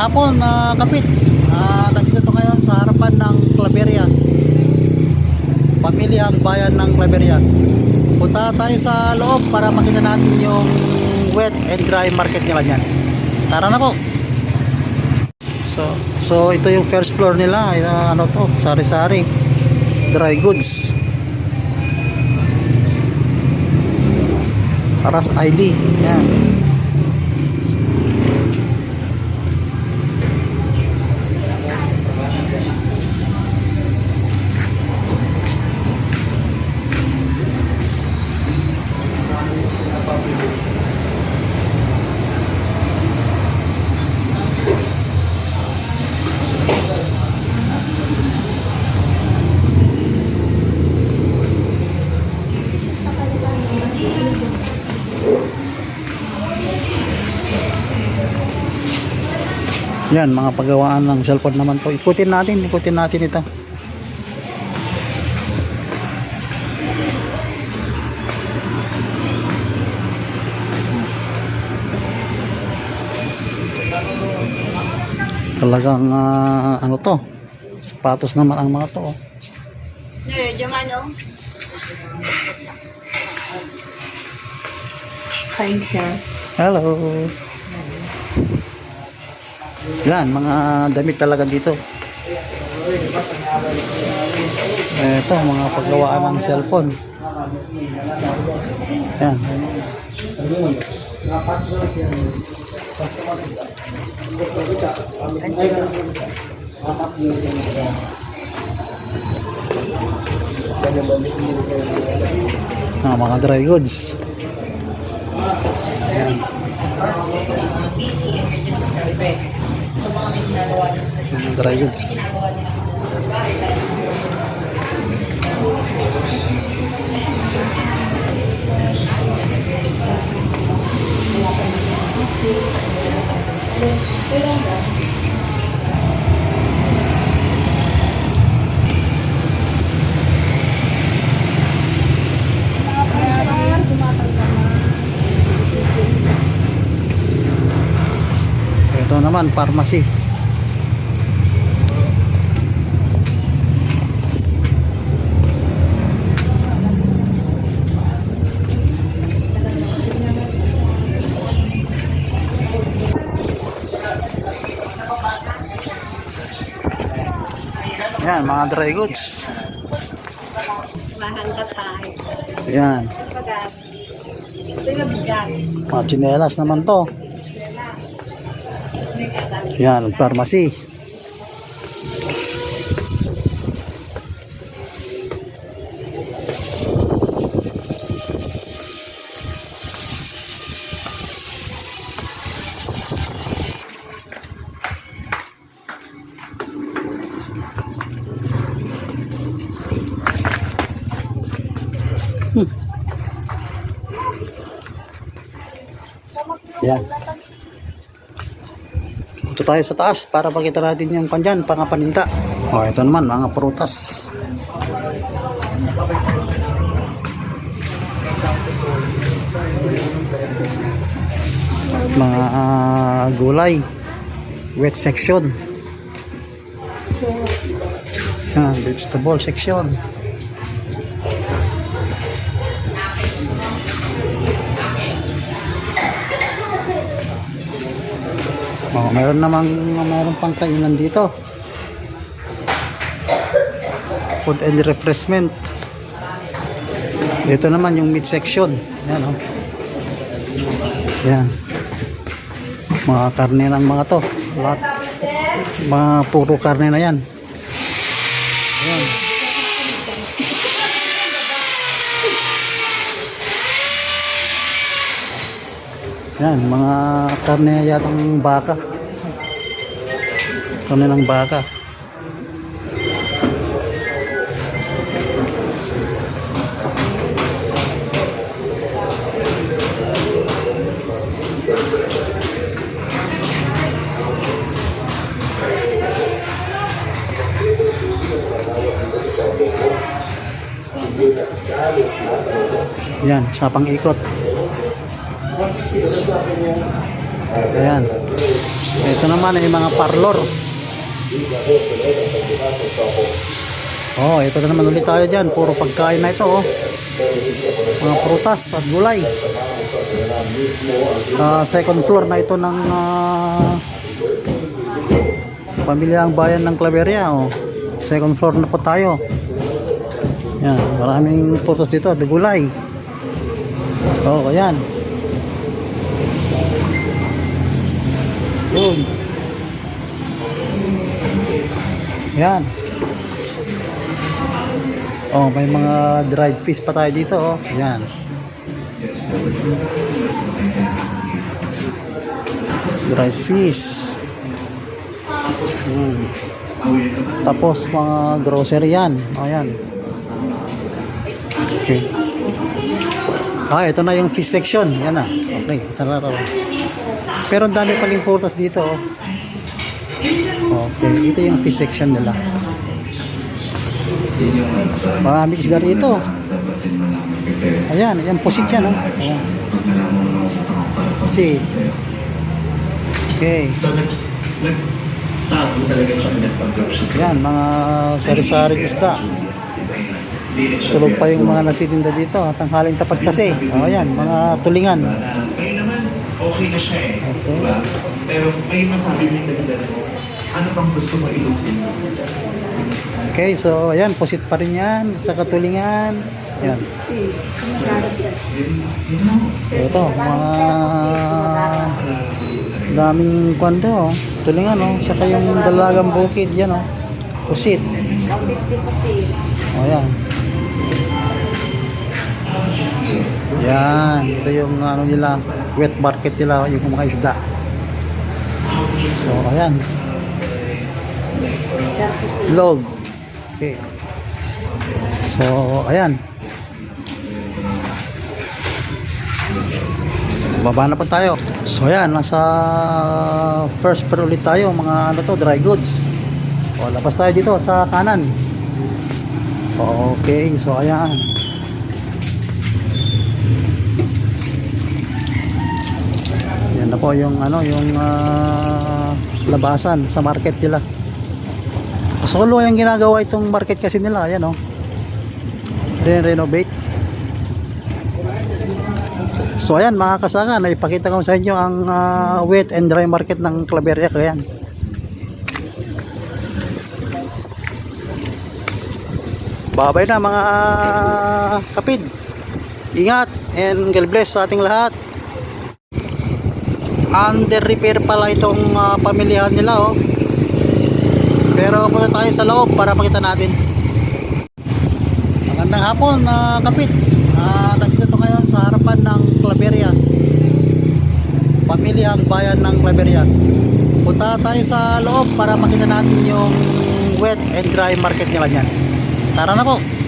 hapon, na kapit. Ah, nandito to ngayon sa harapan ng Claveria. Pamilyang bayan ng Claveria. Punta tayo sa loob para makita natin yung wet and dry market nila dyan. Tara na po. So, so ito yung first floor nila. Ah, ano to? Sari-sari. Dry goods. Paras ID. Yan. Yan, mga paggawaan ng cellphone naman to. Ikutin natin, ikutin natin ito. Talagang ah, ano to? Sapatos naman ang mga to. oh. Eh, diyan ano? Hi, sir. Hello. Yan, mga damit talaga dito. Ito, mga paggawaan ng cellphone. Yan. Ah, mga dry goods. Yan. Ginagawa din. Mga dry goods. ginagawa din Ito naman, pharmacy. Yan, mga dry goods. Mahal ka tayo. Yan, mga tsinelas naman to. Yan, pharmacy. Yan. Ito tayo sa taas para pakita natin yung pandyan, pangapaninta. O, ito naman, mga prutas. Mga ah, gulay. Wet section. Yan, vegetable section. Oh, mayroon namang mayroon pang kainan dito. Food and refreshment. Ito naman yung meat section. Yan oh. Yan. Mga karne ng mga to. Lahat. Mga puro karne na. Yan. Yan, mga karne yatang baka. Karne ng baka. Yan, sa pang-ikot. Ayan. Ito naman ay mga parlor. Oh, ito na naman ulit tayo dyan. Puro pagkain na ito, oh. Mga prutas at gulay. Sa second floor na ito ng ah, Pamilyang Bayan ng Claveria, oh. Second floor na po tayo. Yan, maraming prutas dito, at gulay. Oh, ayan. Yan. Oh, may mga dried fish pa tayo dito, oh. Yan. Dried fish. Hmm. Tapos mga grocery yan. Oh, yan. Okay. Ah, ito na yung fish section. Yan na. Okay, tara tara. Pero ang dami paling prutas dito, oh. Okay, ito yung fish section nila. Maraming isda rito. Ayan, ayan, pusit yan, oh. Ayan. Pusit. Okay. So, nag, nagtago talaga siya, sa Yan, mga sari-sari isda. Tulog pa yung mga nagtitinda dito. Tanghaling tapat kasi. O, ayan, mga tulingan. Kayo naman, okay na siya eh. Okay. Diba? Pero may masabi mo yung dahilan mo, ano bang gusto mo ilupin? Okay, so ayan, pusit pa rin yan sa katulingan. Yan. Yun, yun lang. Ito, mga daming kwento, oh. tulingan, oh. Saka yung dalagang bukid, yan, oh. Pusit. O, yan. Yan, ito yung ano nila, wet market nila, yung mga isda. So, ayan. Log. Okay. So, ayan. Baba na po tayo. So, ayan, nasa first floor ulit tayo, mga ano to, dry goods. O, labas tayo dito sa kanan. Okay, so ayan. Yan na po yung ano, yung ah, labasan sa market nila. Solo yung ginagawa itong market kasi nila, ayan oh. Re-renovate. So ayan mga kasaka, naipakita ko sa inyo ang ah, wet and dry market ng Claveria ayan. Babay na mga kapid. Ingat and God bless sa ating lahat. Under repair pala itong ah, pamilihan nila oh. Pero punta tayo sa loob para makita natin. Magandang hapon na kapit. Ah, nandito to ngayon sa harapan ng Claveria. Pamilihang bayan ng Claveria. Punta tayo sa loob para makita natin yung wet and dry market nila niyan. Tara na po.